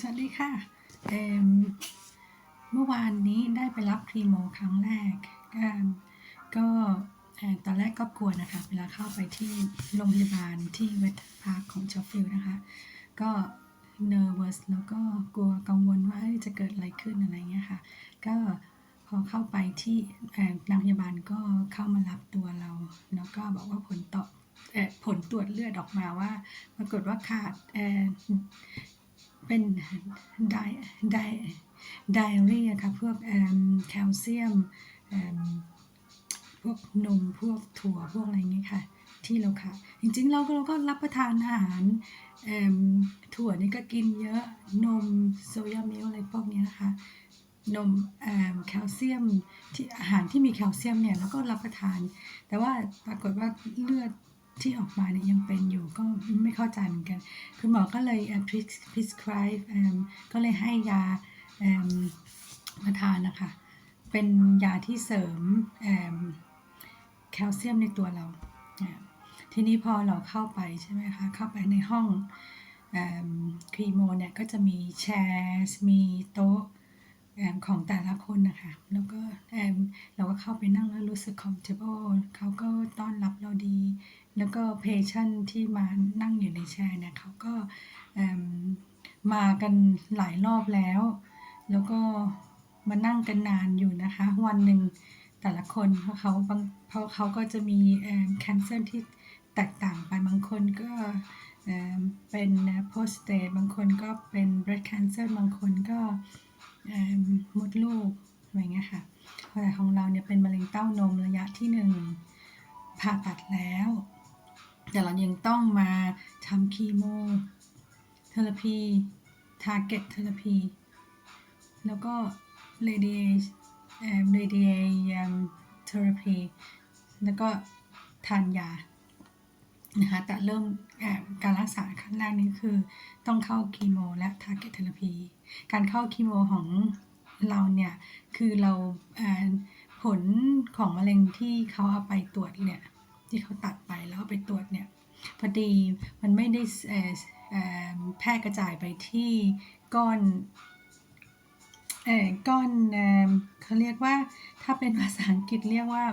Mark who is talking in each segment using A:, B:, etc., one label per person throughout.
A: สวัสดีค่ะเมเมื่อวานนี้ได้ไปรับครีโมครั้งแรกก็ตอนแรกก็กลัวนะคะ เวลาเข้าไปที่โรงพยาบาลที่เวทพาร์คของเชฟฟิลนะคะ ก็ nervous แล้วก็กลัวกังวลว่าจะเกิดอะไรขึ้นอะไรเงี้ยค่ะ ก็พอเข้าไปที่เอ่อนางพยาบาลก็เข้ามารับตัวเรา แล้วก็บอกว่าผลตอบเอ่อผลตรวจเลือดออกมาว่า ปรากฏว่าขาด เป็นไดไดไดอารี่ค่ะพวกแคลเซียมพวกนมพวกถั่วพวกอะไรอย่างเงี้ยค่ะ ที่เราขาดจริงๆเราก็เราก็รับประทานอาหารถั่วนี่ก็กินเยอะนมโซยามิลอะไรพวกเนี้ยนะคะนมเอิ่มแคลเซียมที่อาหารที่มีแคลเซียมเนี่ยเราก็รับประทาน แต่ว่าปรากฏว่าเลือด ที่ออกมาเนี่ยยังเป็นอยู่ก็ไม่เข้าใจเหมือนกันคุณหมอก็เลย prescribe ก็เลยให้ยามาทานนะคะ เป็นยาที่เสริมแคลเซียมในตัวเรา ทีนี้พอเราเข้าไปใช่ไหมคะ เข้าไปในห้องอครีโมเนี่ยก็จะมีแชร์มีโต๊ะของแต่ละคนนะคะ แล้วก็เอิ่มเราก็เข้าไปนั่งแล้วรู้สึก comfortable เขาก็ต้อนรับเราดี แล้วก็เพช n นที่มานั่งอยู่ในแชร์เนี่ยเขาก็เอิ่มมากันหลายรอบแล้ว แล้วก็มานั่งกันนานอยู่นะคะ วันหนึ่งแต่ละคนเพราะเขาบางเพราะเขาก็จะมีเอ่อ cancer ที่แตกต่างไปบางคนก็เอ่อเป็น prostate บางคนก็เป็น breast cancer บางคนก็เอ่อมดลูกอะไรเงี้ยค่ะแต่ของเราเนี่ยเป็นมะเร็งเต้านมระยะที่หนึ่งผ่าตัดแล้ว แต่เรายังต้องมาทำคีโมเทอราพีทาร์เก็ตเทอราพีแล้วก็เรดิเอเอ่อเรดิเอเทอราพีแล้วก็ทานยานะคะแต่เริ่มเอ่อการรักษาขั้นแรกนี้คือต้องเข้าคีโมและทาร์เก็ตเทอราพีการเข้าคีโมของเราเนี่ย คือเราผลของมะเร็งที่เขาเอาไปตรวจเนี่ย ที่เขาตัดไปแล้วไปตรวจเนี่ยพอดีมันไม่ได้แพร่กระจายไปที่ก้อนอก้อนเอเขาเรียกว่าถ้าเป็นภาษาอังกฤษเรียกว่า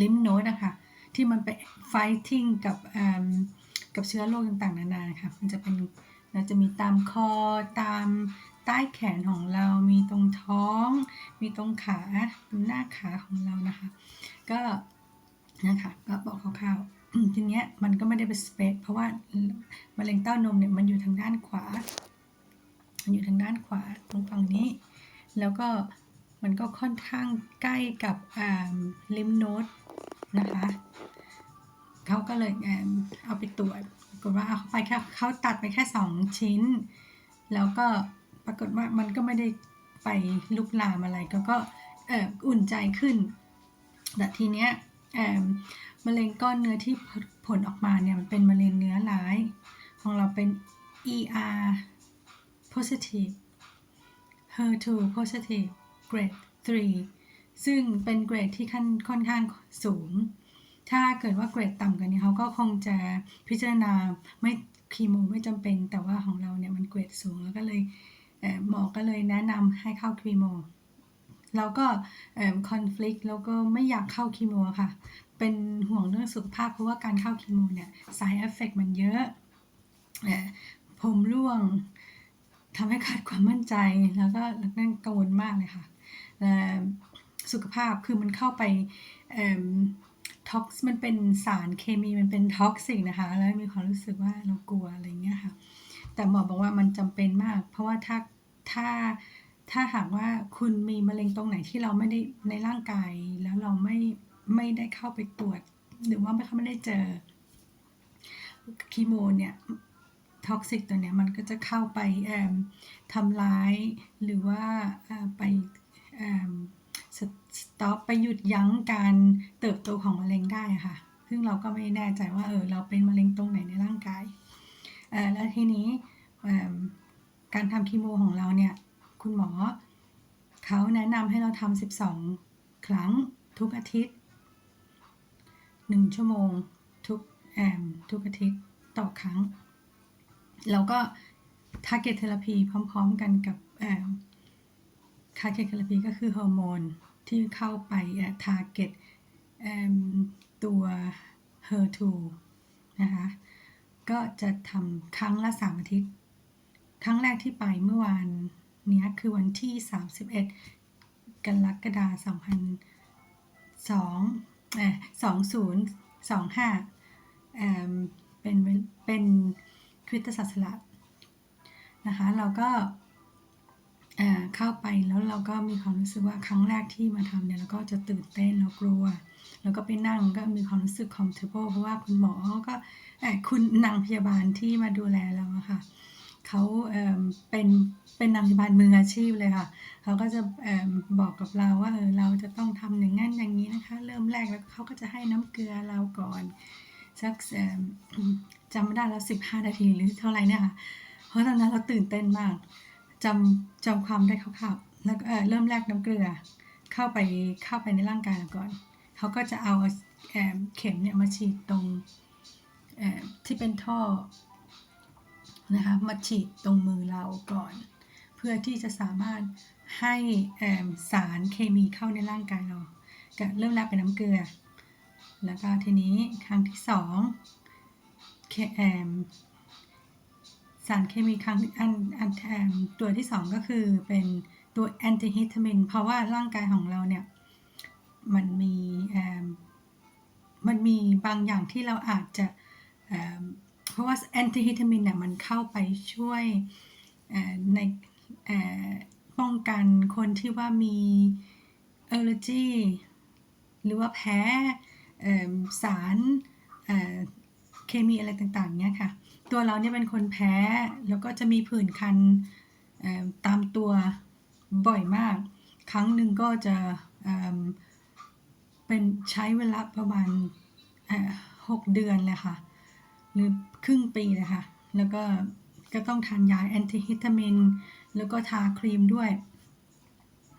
A: ลิมโนดอะคะที่มันไป fighting กับกับเชื้อโรคต่างๆ นานาค่ะมันจะเป็นเราจะมีตามคอตามใต้แขนของเรา มีตรงท้อง มีตรงขา ตรงหน้าขาของเรานะคะ ก็ นะคะก็บอกคร่าวๆทีเนี้ยมันก็ไม่ได้เป็นสเปซเพราะว่ามะเร็งเต้านมเนี่ยมันอยู่ทางด้านขวา มันอยู่ทางด้านขวาตรงฝั่งนี้ แล้วก็มันก็ค่อนข้างใกล้กับลิมโนดนะคะเขาก็เลยเอเอาไปตรวจปรากฏว่าเอาไปแค่เขาตัดไปแค่สองชิ้น แล้วก็ปรากฏว่ามันก็ไม่ได้ไปลุกลามอะไรก็ก็อุ่นใจขึ้น แต่ทีเนี้ย มะเร็งก้อนเนื้อที่ผลออกมาเนี่ยมันเป็นมะเร็งเนื้อร้าย ของเราเป็น ER positive HER2 positive grade 3 ซึ่งเป็นเกรดที่ขั้นค่อนข้างสูง ถ้าเกิดว่าเกรดต่ำกว่านี้เขาก็คงจะพิจารณาไม่คีโมไม่จำเป็น แต่ว่าของเราเนี่ยมันเกรดสูงแล้วก็เลยเหมอก็เลยแนะนำให้เข้าคีโม เราก็คอน FLICT แล้วก็ไม่อยากเข้าคีโมค่ะ เป็นห่วงเรื่องสุขภาพเพราะว่าการเข้าคีโมเนี่ย side effect มันเยอะเอ่อผมร่วงทำให้ขาดความมั่นใจแล้วก็แล้วก็กังวลมากเลยค่ะสุขภาพคือมันเข้าไปท็อกซ์มันเป็นสารเคมีมันเป็นท็อกซิกนะคะ แล้วมีความรู้สึกว่าเรากลัวอะไรเงี้ยค่ะ แต่หมอบอกว่ามันจำเป็นมาก เพราะว่าถ้าถ้า ถ้าหากว่าคุณมีมะเร็งตรงไหนที่เราไม่ได้ในร่างกาย แล้วเราไม่ไม่ได้เข้าไปตรวจ หรือว่าไม่เขาไม่ได้เจอคีโมเนี่ยท็อกซิกตัวเนี้ยมันก็จะเข้าไปเอิ่มทำร้ายหรือว่าเอ่อไปสต็อปไปหยุดยั้งการเติบโตของมะเร็งได้ค่ะ ซึ่งเราก็ไม่แน่ใจว่าเออเราเป็นมะเร็งตรงไหนในร่างกายแล้วทีนี้การทำคีโมของเราเนี่ย คุณหมอ เขาแนะนำให้เราทำ12 ครั้งทุกอาทิตย์ 1 ชั่วโมงทุกแอมทุกอาทิตย์ต่อครั้ง แล้วก็ target therapy พร้อมๆกันกับเอ่อ target therapy ก็คือฮอร์โมนที่เข้าไปเอ่อ target เอิ่มตัว HER2 นะคะก็จะทำครั้งละ 3 อาทิตย์ ครั้งแรกที่ไปเมื่อวาน เนี้ยคือวันที่ 31 กรกฎาคม2002เอ่อ2025เอ่อเป็นเป็นคริสตศาสนานะคะเราก็เอ่อเข้าไปแล้วเราก็มีความรู้สึกว่าครั้งแรกที่มาทำเนี่ยเราก็จะตื่นเต้นแล้วกลัว แล้วก็ไปนั่งก็มีความรู้สึก comfortable เพราะว่าคุณหมอก็เอ่อคุณนางพยาบาลที่มาดูแลเราอะค่ะ เขาเป็นเป็นนางพยาบาลมืออาชีพเลยค่ะ เขาก็จะบอกกับเราว่าเออเราจะต้องทำอย่างนั้นอย่างนี้นะคะ เริ่มแรกแล้วเขาก็จะให้น้ำเกลือเราก่อนสักจำไม่ได้แล้วสิบห้านาทีหรือเท่าไหร่เนี่ยค่ะ เพราะตอนนั้นเราตื่นเต้นมากจำจำความได้คร่าวๆแล้วเเริ่มแรกน้ำเกลือ เข้าไปเข้าไปในร่างกายเราก่อน เขาก็จะเอาเอเข็มเนี่ยมาฉีดตรงที่เป็นท่อ นะคะมาฉีดตรงมือเราก่อน เพื่อที่จะสามารถให้สารเคมีเข้าในร่างกายเราก็เริ่มแรกเป็นน้ำเกลือ แล้วก็ทีนี้ครั้งที่สองสารเคมีครั้งอันอันตัวที่สองก็คือเป็นตัวแอนติฮิตามินเพราะว่าร่างกายของเราเนี่ยมันมีมันมีบางอย่างที่เราอาจจะ ราะว่าแอนติฮิตามินเนี่ยมันเข้าไปช่วยในป้องกันคนที่ว่ามีเออร์จีหรือว่าแพ้สารเเคมีอะไรต่างๆเนี่ยค่ะ ตัวเราเนี่ยเป็นคนแพ้ แล้วก็จะมีผื่นคันตามตัวบ่อยมาก ครั้งหนึ่งก็จะเเป็นใช้เวลาประมาณหกเดือนเลยค่ะ หรือครึ่งปีเลยค่ะ แล้วก็ก็ต้องทานยาแอนติฮิตามิน แล้วก็ทาครีมด้วย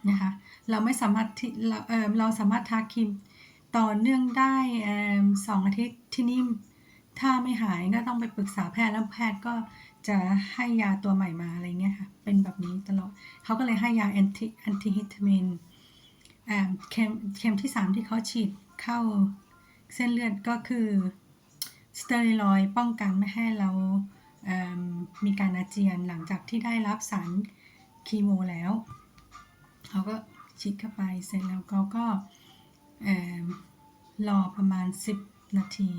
A: นะคะ เราไม่สามารถที่เราเออเราสามารถทาครีมต่อเนื่องได้เออสองอาทิตย์ที่นี่ถ้าไม่หายก็ต้องไปปรึกษาแพทย์แล้วแพทย์ก็จะให้ยาตัวใหม่มาอะไรเงี้ยค่ะ เป็นแบบนี้ตลอดเขาก็เลยให้ยาแอนติแอนติฮิตามินเอ่อเข็มเข็มที่ 3 ที่เขาฉีดเข้าเส้นเลือดก็คือ สเตียรอย์ป้องกันไม่ให้เรามีการอาเจียนหลังจากที่ได้รับสารคีโมแล้วเขาก็ฉีดเข้าไปเสร็จแล้วเขาก็เอิ่มรอประมาณ 10 นาที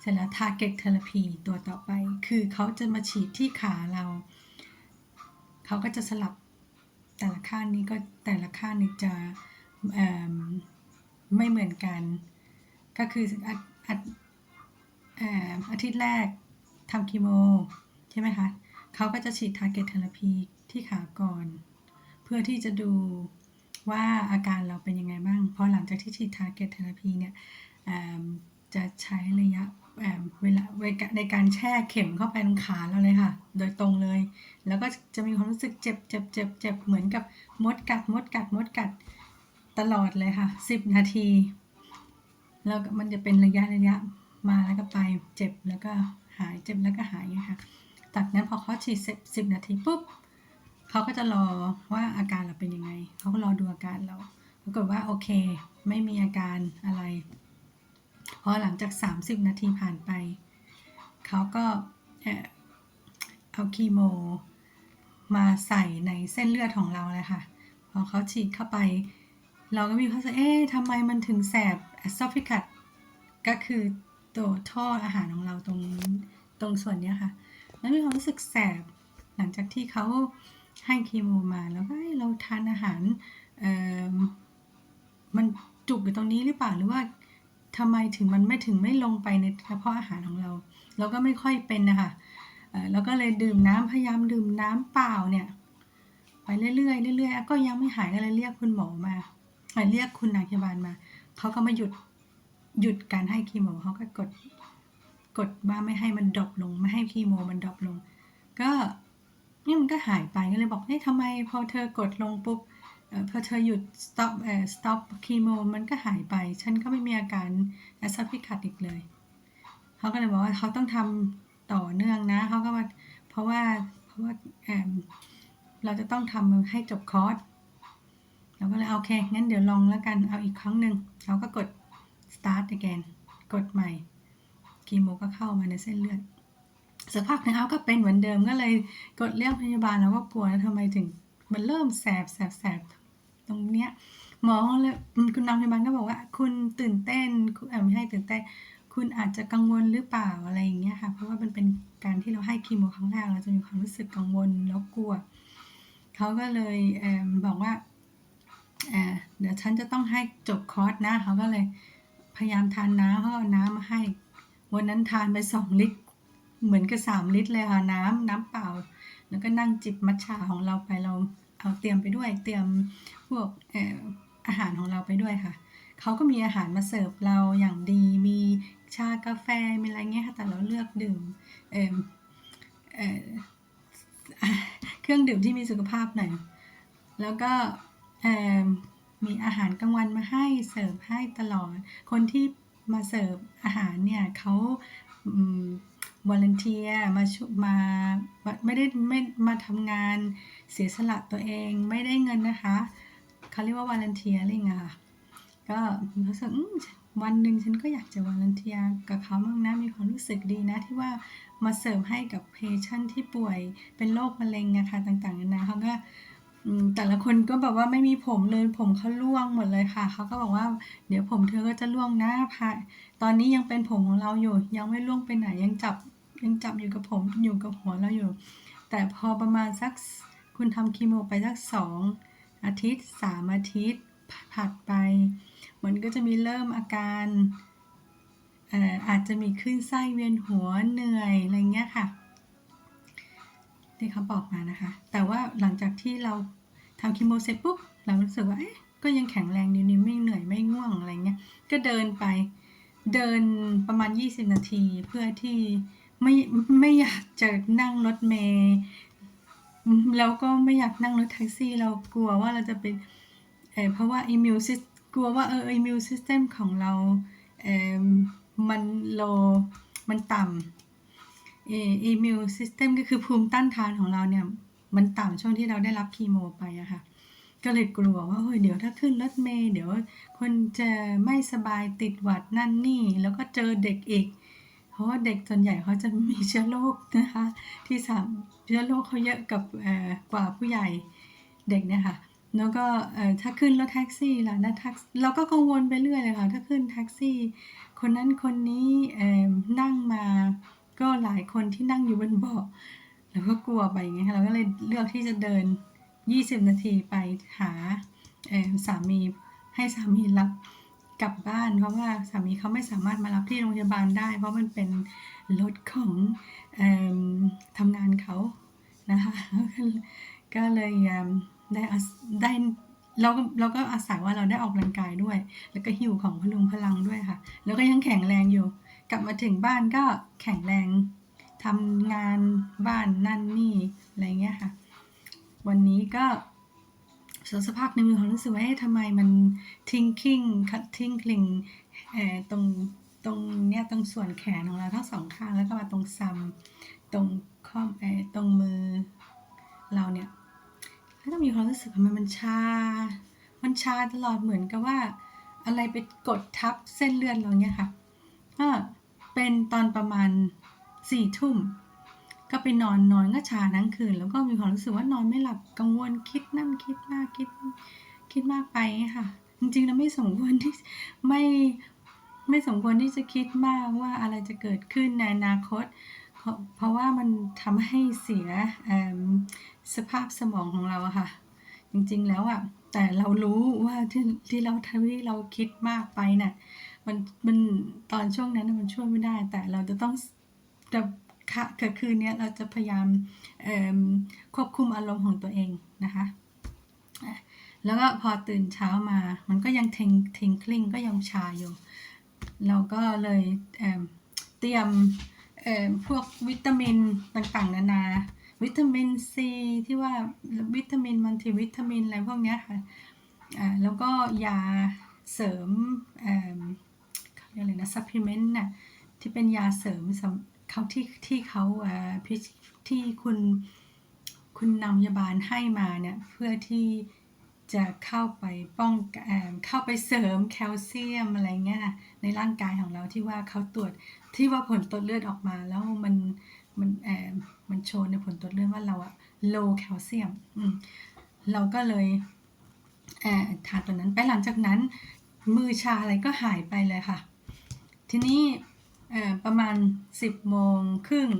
A: เสร็จแล้ว target therapy ตัวต่อไป คือเขาจะมาฉีดที่ขาเรา เขาก็จะสลับแต่ละข้างนี้ก็แต่ละข้างนี้จะไม่เหมือนกัน ก็คือ อาอาเอ่ออาทิตย์แรกทำคีโมใช่ไหมคะเขาก็จะฉีด target therapy ที่ขาก่อน เพื่อที่จะดูว่าอาการเราเป็นยังไงบ้างพอหลังจากที่ฉีด target therapy เนี่ยเอิ่มจะใช้ระยะเวลาเวลาในการแช่เข็มเข้าไปตรงขาเราเลยค่ะ โดยตรงเลย แล้วก็จะมีความรู้สึกเจ็บเจ็บเจ็บเจ็บเหมือนกับมดกัดมดกัดมดกัดตลอดเลยค่ะ 10 นาที แล้วมันจะเป็นระยะระยะ มาแล้วก็ไปเจ็บแล้วก็หายเจ็บแล้วก็หายนะคะจากนั้นพอเขาฉีดเสร็จสิบนาทีปุ๊บเขาก็จะรอว่าอาการเราเป็นยังไงเขาก็รอดูอาการเราปรากฏว่าโอเค ไม่มีอาการอะไร พอหลังจาก 30 นาทีผ่านไป เขาก็เออเอาคีโม มาใส่ในเส้นเลือดของเราเลยค่ะ พอเขาฉีดเข้าไป เราก็มีความรู้สึกเอ๊ะทำไมมันถึงแสบ esophagus ก็คือ ตัวท่ออาหารของเราตรงตรงส่วนเนี้ยค่ะ แล้วมีความรู้สึกแสบหลังจากที่เขาให้คีโมมาแล้วก็เราทานอาหารเอ่อมันจุกอยู่ตรงนี้หรือเปล่าหรือว่าทำไมถึงมันไม่ถึงไม่ลงไปในกระเพาะอาหารของเรา เราก็ไม่ค่อยเป็นนะคะเอ่อแล้วก็เลยดื่มน้ำพยายามดื่มน้ำเปล่าเนี่ยไปเรื่อยๆเรื่อยๆก็ยังไม่หายก็เลยเรียกคุณหมอมาเอ่อเรียกคุณนางพยาบาลมาเขาก็มาหยุด หยุดการให้คีโมเขาก็กดกดว่าไม่ให้มันดรอปลง ไม่ให้คีโมมันดรอปลง ก็นี่มันก็หายไปก็เลยบอกเฮ้ยทำไมพอเธอกดลงปุ๊บพอเธอหยุด stop เอ่อ stop คีโมมันก็หายไป ฉันก็ไม่มีอาการแอสซัฟฟิคัดอีกเลย เขาก็เลยบอกว่าเขาต้องทำต่อเนื่องนะ เขาก็ว่าเพราะว่าเพราะว่าเเราจะต้องทำให้จบคอร์สเราก็เลยเอาโอเคงั้นเดี๋ยวลองแล้วกันเอาอีกครั้งหนึ่งเราก็กด start again กดใหม่คีโมก็เข้ามาในเส้นเลือดสักพักนึงเอาก็เป็นเหมือนเดิมก็เลยกดเรียกพยาบาลแล้วก็กลัวแล้วทำไมถึงมันเริ่มแสบแสบแสบตรงเนี้ยหมอเลยคุณนางพยาบาลก็บอกว่า คุณตื่นเต้นคุณเออไม่ให้ตื่นเต้น คุณอาจจะกังวลหรือเปล่าอะไรอย่างเงี้ยค่ะ เพราะว่ามันเป็นการที่เราให้คีโมครั้งแรกเราจะมีความรู้สึกกังวลแล้วกลัวเขาก็เลยเอบอกว่าเเดี๋ยวฉันจะต้องให้จบคอร์สนะเขาก็เลย พยายามทานน้ำเขาเอาน้ำมาให้ วันนั้นทานไปสองลิตร เหมือนกับสามลิตรเลยค่ะน้ำน้ำเปล่า แล้วก็นั่งจิบมัทฉะของเราไปเราเอาเตรียมไปด้วย เตรียมพวกอาหารของเราไปด้วยค่ะเขาก็มีอาหารมาเสิร์ฟเราอย่างดี มีชากาแฟ มีอะไรเงี้ยค่ะ แต่เราเลือกดื่มเออเออเครื่องดื่มที่มีสุขภาพหน่อย แล้วก็เออ มีอาหารกลางวันมาให้เสิร์ฟให้ตลอด คนที่มาเสิร์ฟอาหารเนี่ยเขาวอลเนเทียมาชุมาไม่ได้ไม่มาทำงานเสียสละตัวเองไม่ได้เงินนะคะเขาเรียกว่าวอลเนเทียอะไรเงี้ยค่ะก็รู้สึกวันหนึ่งฉันก็อยากจะวอลเนเทียกับเขาบ้างนะมีความรู้สึกดีนะที่ว่ามาเสิร์ฟให้กับเพชันที่ป่วยเป็นโรคมะเร็งนะคะต่างๆนานาเขาก็ อืม แต่ละคนก็แบบว่าไม่มีผมเลย ผมเขาร่วงหมดเลยค่ะ เขาก็บอกว่า เดี๋ยวผมเธอก็จะร่วงนะพะตอนนี้ยังเป็นผมของเราอยู่ ยังไม่ร่วงไปไหน ยังจับ ยังจับอยู่กับผม อยู่กับหัวเราอยู่ แต่พอประมาณสักคุณทำคีโมไปสักสองอาทิตย์สามอาทิตย์ผัดไป มันก็จะมีเริ่มอาการ เอ่อ อาจจะมีขึ้นไส้ เวียนหัว เหนื่อย อะไรเงี้ยค่ะ ที่เขาบอกมานะคะ แต่ว่าหลังจากที่เราทำคีโมเสร็จปุ๊บเรารู้สึกว่าเอ๊ะก็ยังแข็งแรงดีนี่ไม่เหนื่อยไม่ง่วงอะไรเงี้ย ก็เดินไปเดินประมาณ 20 นาทีเพื่อที่ไม่ไม่อยากจะนั่งรถเมล์แล้วก็ไม่อยากนั่งรถแท็กซี่ เรากลัวว่าเราจะเป็นเอเพราะว่า immune system กลัวว่าเออ immune system ของเราเออมันโลมันต่ำ เออ immune system ก็คือภูมิต้านทานของเราเนี่ย มันต่ำช่วงที่เราได้รับคีโมไปอะค่ะ ก็เลยกลัวว่าเฮ้ยเดี๋ยวถ้าขึ้นรถเมล์เดี๋ยวคนจะไม่สบายติดหวัดนั่นนี่ แล้วก็เจอเด็กอีก เพราะว่าเด็กส่วนใหญ่เขาจะมีเชื้อโรคนะคะ ที่สามเชื้อโรคเขาเยอะกับเอ่อกว่าผู้ใหญ่เด็กเนี่ยค่ะแล้วก็เอ่อถ้าขึ้นรถแท็กซี่ล่ะนะแท็กเราก็กังวลไปเรื่อยเลยค่ะ ถ้าขึ้นแท็กซี่ คนนั้นคนนี้เอ่อนั่งมา ก็หลายคนที่นั่งอยู่บนเบาะเราก็กลัวไปไงเราก็เลยเลือกที่จะเดิน 20 นาทีไปหาสามีให้สามีรับกลับบ้าน เพราะว่าสามีเขาไม่สามารถมารับที่โรงพยาบาลได้ เพราะมันเป็นรถของอทำงานเขานะคะก็เลยได้อาศได้เราก็เราก็อาศัยว่าเราได้ออกกำลังกายด้วย แล้วก็หิวของพลุงพลังด้วยค่ะ แล้วก็ยังแข็งแรงอยู่ กลับมาถึงบ้านก็แข็งแรงทำงานบ้านนั่นนี่อะไรเงี้ยค่ะ วันนี้ก็สักพักหนึ่งมีความรู้สึกว่าเอ๊ะทำไมมันทิ้งคิงทิ้งคลิงเอ่อตรงตรงเนี้ยตรงส่วนแขนของเราทั้งสองข้างแล้วก็มาตรงซัมตรงข้อเอ่อตรงมือเราเนี่ยแล้วก็มีความรู้สึกว่ามันมันชา มันชาตลอดเหมือนกับว่า อะไรไปกดทับเส้นเลือดเราเนี่ยค่ะ ก็เป็นตอนประมาณสี่ทุ่ม ก็ไปนอนนอนก็ชาทั้งคืน แล้วก็มีความรู้สึกว่านอนไม่หลับกังวลคิดนั่นคิดมากคิดคิดมากไปค่ะ จริงๆแล้วไม่สมควรที่ไม่ไม่สมควรที่จะคิดมากว่าอะไรจะเกิดขึ้นในอนาคต เพราะว่ามันทำให้เสียสภาพสมองของเราค่ะ จริงๆแล้วอะแต่เรารู้ว่าที่ที่เราทำที่เราคิดมากไปน่ะ มันมันตอนช่วงนั้นมันช่วยไม่ได้ แต่เราจะต้องจะค่ะคืนนี้เราจะพยายามควบคุมอารมณ์ของตัวเองนะคะแล้วก็พอตื่นเช้ามา มันก็ยังเทงเทงคลิงก็ยังชาอยู่ เราก็เลยเเตรียมพวกวิตามินต่างๆ นานา วิตามินซีที่ว่าวิตามินมัลติวิตามินอะไรพวกนี้ค่ะอ่าแล้วก็ยาเสริม อ่อเรียกอะไรนะซัพพลีเมนต์น่ะที่เป็นยาเสริมสำเขาที่ที่เขาเอ่อพิที่คุณคุณนำยาบาลให้มาเนี่ยเพื่อที่จะเข้าไปป้องเอ่อเข้าไปเสริมแคลเซียมอะไรเงี้ยค่ะในร่างกายของเราที่ว่าเขาตรวจที่ว่าผลตรวจเลือดออกมาแล้วมันมันเอ่อมันโชว์ในผลตรวจเลือดว่าเราอะ low แคลเซียมอืมเราก็เลยเอ่อทานตัวนั้นไปหลังจากนั้น มือชาอะไรก็หายไปเลยค่ะ ทีนี้ประมาณ 10โมงครึ่ง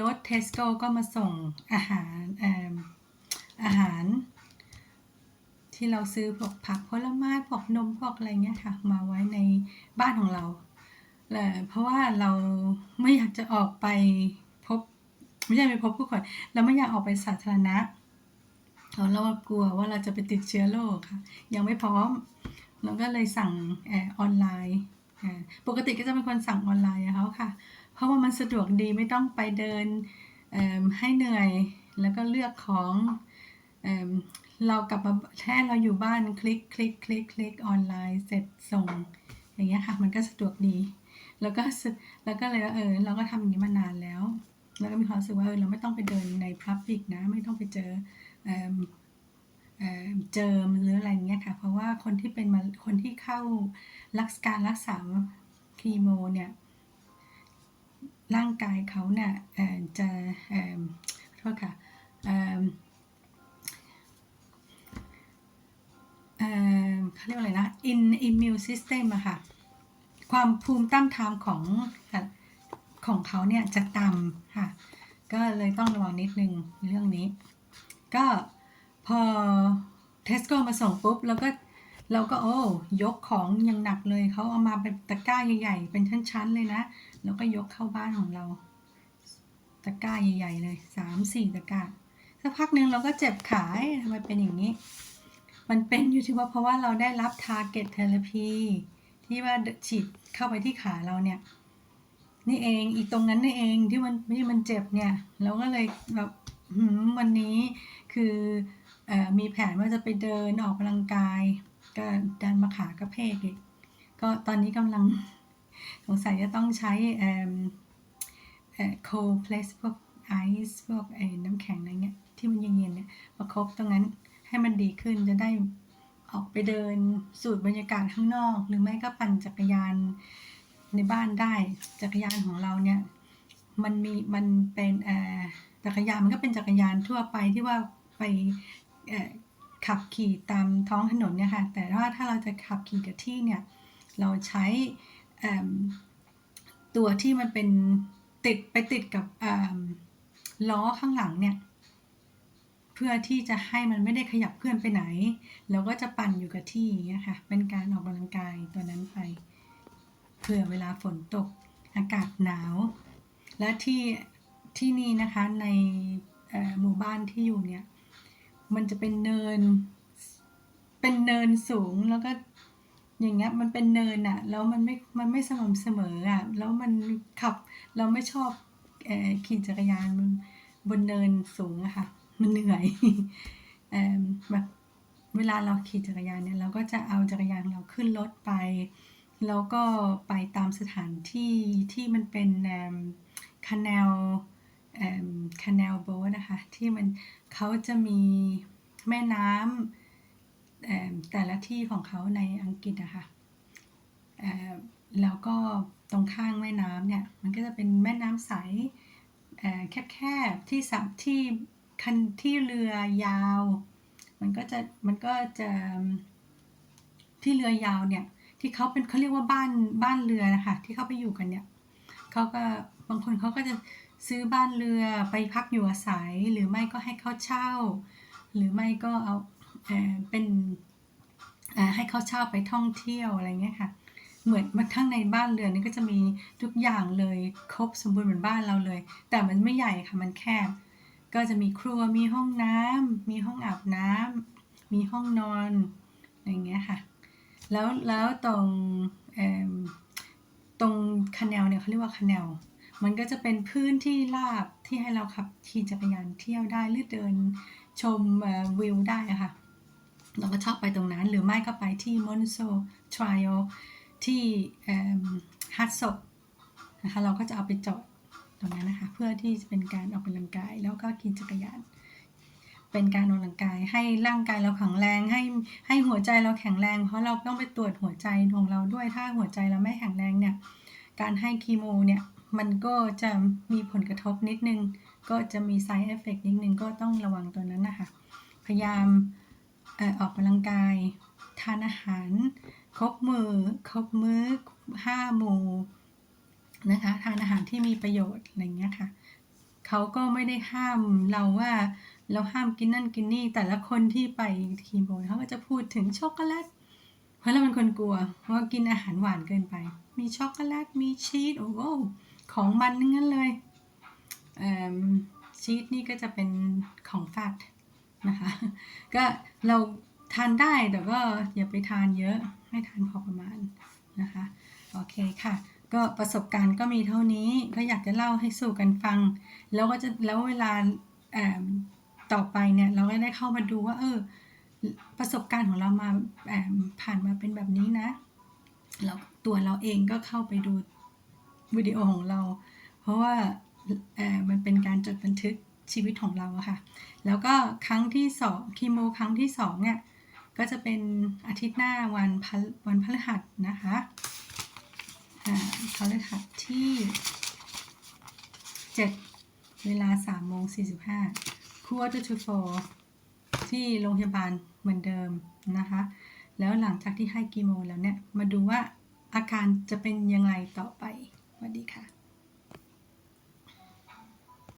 A: รถเทสโก้ก็มาส่งอาหารออาหาร ที่เราซื้อพวกผักผลไม้พวกนมพวกอะไรเงี้ยค่ะ มาไว้ในบ้านของเราเอ่อเพราะว่าเราไม่อยากจะออกไปพบ ไม่ใช่ไปพบผู้คนเราไม่อยากออกไปสาธารณะเราะเรากลัวว่าเราจะไปติดเชื้อโรคค่ะ ยังไม่พร้อม เราก็เลยสั่งอออนไลน์ปกติก็จะเป็นคนสั่งออนไลน์เขาค่ะ เพราะว่ามันสะดวกดีไม่ต้องไปเดินให้เหนื่อย แล้วก็เลือกของเอเรากลับมาแค่เราอยู่บ้านคลิกคลิกคลิกคลิกออนไลน์เสร็จส่ง อย่างเงี้ยค่ะ มันก็สะดวกดี แล้วก็แล้วก็เลยว่าเออเราก็ทำอย่างนี้มานานแล้ว แล้วก็มีความรู้สึกว่าเออเราไม่ต้องไปเดินในพับบิกนะ ไม่ต้องไปเจอ เอิ่มเอ่อเจอมหรืออะไรเงี้ยค่ะ เพราะว่าคนที่เป็นมาคนที่เข้ารักษาการรักษาคีโมเนี่ยร่างกายเขาเนี่ยจะเอ่อโทษค่ะเขาเรียกอะไรนะ in immune system อะค่ะ ความภูมิต้านทานของของเขาเนี่ยจะต่ำค่ะ ก็เลยต้องระวังนิดนึงเรื่องนี้ ก็พอ สโก้มาส่งปุ๊บแล้วก็เราก็โอ้ยกของอยังหนักเลยเขาเอามาเป็นตะกร้าใหญ่ๆเป็นชั้นๆเลยนะแล้วก็ยกเข้าบ้านของเรา ตะกร้าใหญ่ๆเลยสามสี่ตะกร้าสักพักหนึ่งเราก็เจ็บขาทำไมเป็นอย่างนี้ มันเป็นอยู่ที่ว่าเพราะว่าเราได้รับ target therapy ที่ว่าฉีดเข้าไปที่ขาเราเนี่ย นี่เองอีกตรงนั้นนี่เองที่มันที่มันเจ็บเนี่ย เราก็เลยแบบวันนี้คือ มีแผนว่าจะไปเดินออกกำลังกาย ก็ดันมาขากระเพกอีกก็ตอนนี้กำลังสงสัยจะต้องใช้เอ่อเอ่อ cold place พวกไอซ์พวกไอ้น้ำแข็งอะไรเงี้ยที่มันเย็นๆเนี่ยประคบตรงนั้นให้มันดีขึ้นจะได้ออกไปเดินสูดบรรยากาศข้างนอก หรือไม่ก็ปั่นจักรยานในบ้านได้จักรยานของเราเนี่ยมันมีมันเป็นเอ่อจักรยานมันก็เป็นจักรยานทั่วไปที่ว่าไป ขับขี่ตามท้องถนนเนี่ยค่ะ แต่ว่าถ้าเราจะขับขี่กับที่เนี่ย เราใช้ตัวที่มันเป็นติดไปติดกับล้อข้างหลังเนี่ย เพื่อที่จะให้มันไม่ได้ขยับเคลื่อนไปไหนเราก็จะปั่นอยู่กับที่อย่างเงี้ยค่ะ เป็นการออกกำลังกายตัวนั้นไป เผื่อเวลาฝนตกอากาศหนาว และที่ที่นี่นะคะในหมู่บ้านที่อยู่เนี่ย มันจะเป็นเนิน เป็นเนินสูงแล้วก็อย่างเงี้ยมันเป็นเนินอะแล้วมันไม่ มันไม่สม่ำเสมออะแล้วมันขับเราไม่ชอบอขี่จักรยานบนเนินสูงอะค่ะ มันเหนื่อยเอ่อแบบเวลาเราขี่จักรยานเนี่ยเราก็จะเอาจักรยานเราขึ้นรถไป แล้วก็ไปตามสถานที่ที่มันเป็นคาแนล คาแนลโบ๊นะคะ ที่มันเขาจะมีแม่น้ำแต่ละที่ของเขาในอังกฤษอะคะแล้วก็ตรงข้างแม่น้ำเนี่ยมันก็จะเป็นแม่น้ำใสแคบๆที่สับที่คันที่เรือยาว มันก็จะมันก็จะที่เรือยาวเนี่ยที่เขาเป็นเขาเรียกว่าบ้านบ้านเรือนะคะที่เขาไปอยู่กันเนี่ยเขาก็บางคนเขาก็จะ ซื้อบ้านเรือไปพักอยู่อาศัย หรือไม่ก็ให้เขาเช่า หรือไม่ก็เอาเอเป็นให้เขาเช่าไปท่องเที่ยวอะไรเงี้ยค่ะ เหมือนมาข้งในบ้านเรือนนี่ก็จะมีทุกอย่างเลยครบสมบูรณ์เหมือนบ้านเราเลย แต่มันไม่ใหญ่ค่ะมันแคบ ก็จะมีครัวมีห้องน้ำมีห้องอาบน้ำมีห้องนอนอย่างเงี้ยค่ะ แล้วแล้วตรงตรงคาแนลเนี่ยเขาเรียกว่าคาแนล มันก็จะเป็นพื้นที่ราบที่ให้เราขับขี่จักรยานเที่ยวได้หรือเดินชมวิวได้ะค่ะ เราก็ชอบไปตรงนั้น หรือไม่ก็ไปที่มอนโซทริโอที่ฮัตศพนะคะเราก็จะเอาไปจอดตรงนั้นนะคะ เพื่อที่จะเป็นการออกกำลังกาย แล้วก็ขี่จักรยาน เป็นการออกกำลังกาย ให้ร่างกายเราแข็งแรงให้ให้หัวใจเราแข็งแรง เพราะเราต้องไปตรวจหัวใจของเราด้วยถ้าหัวใจเราไม่แข็งแรงเนี่ยการให้คีโมเนี่ย มันก็จะมีผลกระทบนิดนึง ก็จะมี side effect นิดนึง ก็ต้องระวังตัวนั้นนะคะ พยายามออกกำลังกาย ทานอาหาร ครบมือ ครบมื้อห้าหมู่นะคะ ทานอาหารที่มีประโยชน์อะไรเงี้ยค่ะ เขาก็ไม่ได้ห้ามเราว่าเราห้ามกินนั่นกินนี่ แต่ละคนที่ไปคีโมเขาก็จะพูดถึงช็อกโกแลต เพราะเราเป็นคนกลัวว่ากินอาหารหวานเกินไป มีช็อกโกแลต มีชีส โอ้โห ของมันงนั้นเลยเอิ่มชีสนี่ก็จะเป็นของแฟตนะคะ ก็เราทานได้แต่ก็อย่าไปทานเยอะ ให้ทานพอประมาณนะคะ โอเคค่ะ ก็ประสบการณ์ก็มีเท่านี้ ก็อยากจะเล่าให้สู่กันฟัง แล้วก็จะแล้วเวลาเอิ่มต่อไปเนี่ยเราก็ได้เข้ามาดูว่า เออ ประสบการณ์ของเรามาเอิ่มผ่านมาเป็นแบบนี้นะแล้วตัวเราเองก็เข้าไปดู วิดีโอของเรา เพราะว่ามันเป็นการจดบันทึกชีวิตของเราค่ะ แล้วก็ครั้งที่สองคีโมครั้งที่สองเนี่ยก็จะเป็นอาทิตย์หน้าวันพฤวันพฤหัสนะคะพฤหัสที่ 7 เวลา3โมง45 quarter to four ที่โรงพยาบาลเหมือนเดิมนะคะ แล้วหลังจากที่ให้กีโมแล้วเนี่ย มาดูว่าอาการจะเป็นยังไงต่อไป วัสดีค่ะ